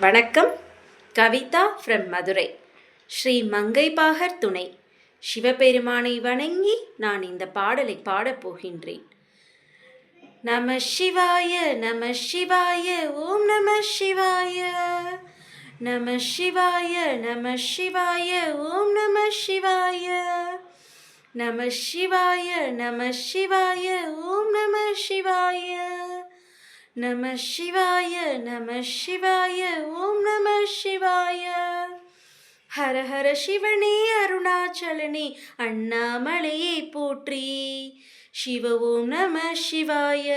வணக்கம். கவிதா ஃப்ரம் மதுரை. ஸ்ரீ மங்கைபாகர் துணை. சிவபெருமானை வணங்கி நான் இந்த பாடலை பாடப் போகின்றேன். நம சிவாய நம சிவாய ஓம் நம சிவாய. நம சிவாய நம சிவாய ஓம் நம சிவாய. நம சிவாய நம சிவாய ஓம் நம சிவாய. நம சிவாய நம சிவாய ஓம் நம சிவாய. ஹர ஹர சிவனே அருணாச்சலனே அண்ணாமலையே போற்றி. சிவ ஓம் நம சிவாய.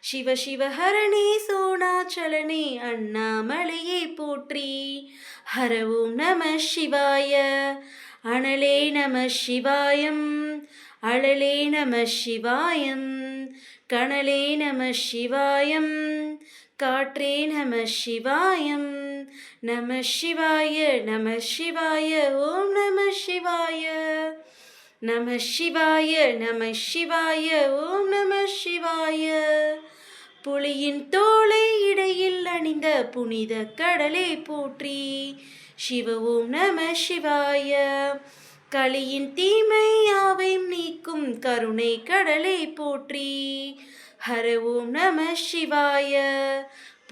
சிவ சிவ ஹரணே சோணாச்சலனே அண்ணாமலையே போற்றி. ஹர ஓம் நம சிவாய. அனலே நம சிவாயம். அழலே நம சிவாயம் கணலே நம சிவாயம் காற்றே நம சிவாயம் நம சிவாய நம சிவாய ஓம் நம சிவாய நம சிவாய நம சிவாய ஓம் நம சிவாய. புலியின் தோலை இடையில் அணிந்த புனித கடலை போற்றி சிவ ஓம் நம சிவாய. களியின் தீமை யாவையும் நீக்கும் கருணை கடலை போற்றி. ஹர ஓம் நம சிவாய.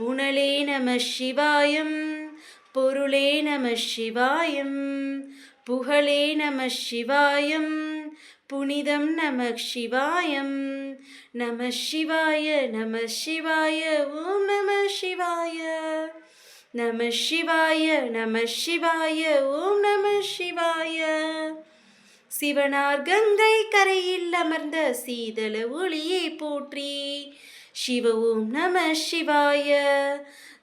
புனலே நம சிவாயம். பொருளே நம சிவாயம். புகழே நம சிவாயம். புனிதம் நம சிவாயம். நம சிவாய நம சிவாய ஓம் நம சிவாய. நம சிவாய நம சிவாய ஓம் நம சிவாய. சிவனார் கங்கை கரையில் அமர்ந்த சீதள ஒளியை போற்றி சிவவும் நம சிவாய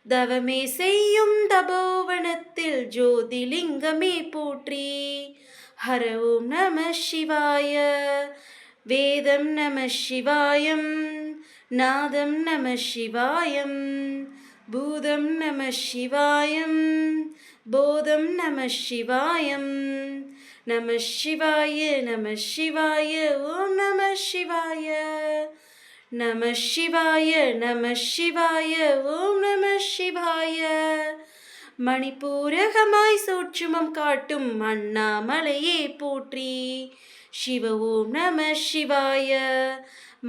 தவமே செய்யும் தபோவனத்தில் ஜோதிலிங்கமே போற்றி ஹரவும் நம சிவாய வேதம் நம சிவாயம் நாதம் நம சிவாயம் பூதம் நம சிவாயம் போதம் நம சிவாயம் நம சிவாய நம சிவாய ஓம் நம சிவாய. நம சிவாய நம சிவாய ஓம் நம சிவாய. மணிப்பூரகமாய் சூட்சுமம் காட்டும் அண்ணாமலையே போற்றி. சிவ ஓம் நம சிவாய.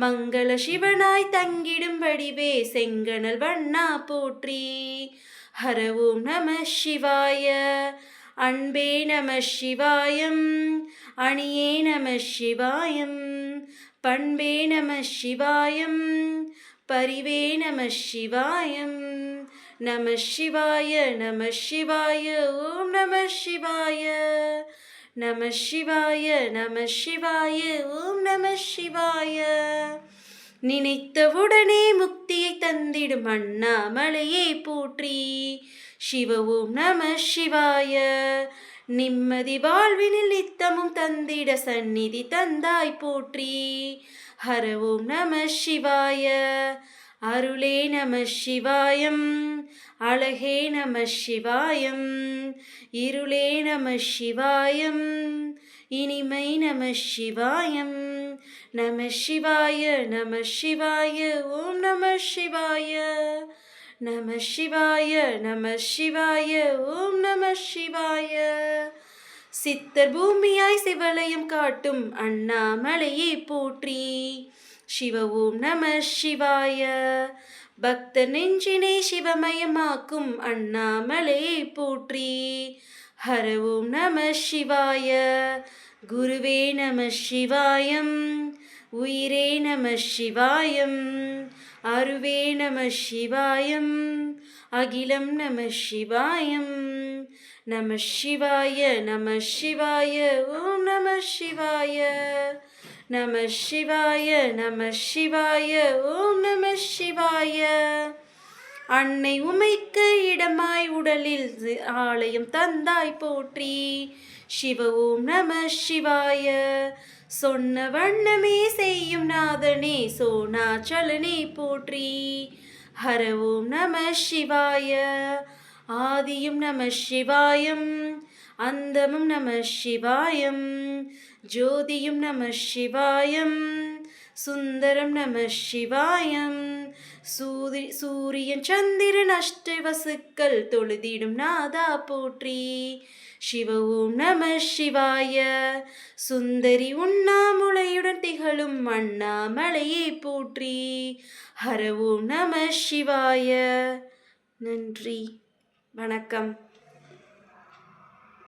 மங்கள சிவனாய் தங்கிடும் வடிவே செங்கணல் வண்ணா போற்றி. ஹர ஓம் நம சிவாய. அன்பே நம சிவாயம் அணியே நம சிவாயம் பண்பே நம சிவாயம் பரிவே நம சிவாயம். நம சிவாய நம சிவாய ஓம் நம சிவாய. நம சிவாய நம சிவாய ஓம் நம சிவாய. நினைத்தவுடனே முக்தியை தந்திடும் அண்ணாமலையை போற்றி சிவ ஓம் நம சிவாய. நிம்மதி வாழ்வினில் நித்தமும் தந்திட சந்நிதி தந்தாய் போற்றி. ஹர ஓம் நம சிவாய. அருளே நம சிவாயம். அழகே நம சிவாயம். இருளே நம சிவாயம். இனிமை நம சிவாயம். நம சிவாய நம சிவாய ஓம் நம சிவாய. நம சிவாய நம சிவாய ஓம் நம சிவாய. சித்தர் பூமியாய் சிவலயம் காட்டும் அண்ணாமலையே போற்றி. சிவ ஓம் நம சிவாய. பக்த நெஞ்சினை சிவமயமாக்கும் அண்ணாமலையை போற்றி. ஹர ஓம் நம சிவாய. குருவே நம சிவாயம். உயிரே நம சிவாயம் அருவே நம சிவாயம் அகிலம் நம சிவாயம். நம சிவாய நம சிவாய ஓம் நம சிவாய. நம சிவாய நம சிவாய ஓம் நம சிவாய. அன்னை உமைக்கு இடமாய் உடலில் ஆலயம் தந்தாய் போற்றி. சிவ ஓம் நம சிவாய. சொன்ன வண்ணமே செய்யும் நாதனே சோனாச்சலனே போற்றி. ஹர ஓம் நம சிவாய. ஆதியும் நம சிவாயம் அந்தமும் நம சிவாயம் ஜோதியும் நம சிவாயம். சுந்தரம் நம சிவாயம். சூதி சூரியன் சந்திரன் அஷ்ட வசுக்கள் தொழுதிடும் நாதா போற்றி. சிவ ஓம் நம சிவாய. சுந்தரி உண்ணாமுலையுடன் திகழும் அண்ணாமலையை போற்றி. ஹர ஓம் நம சிவாய. நன்றி. வணக்கம்.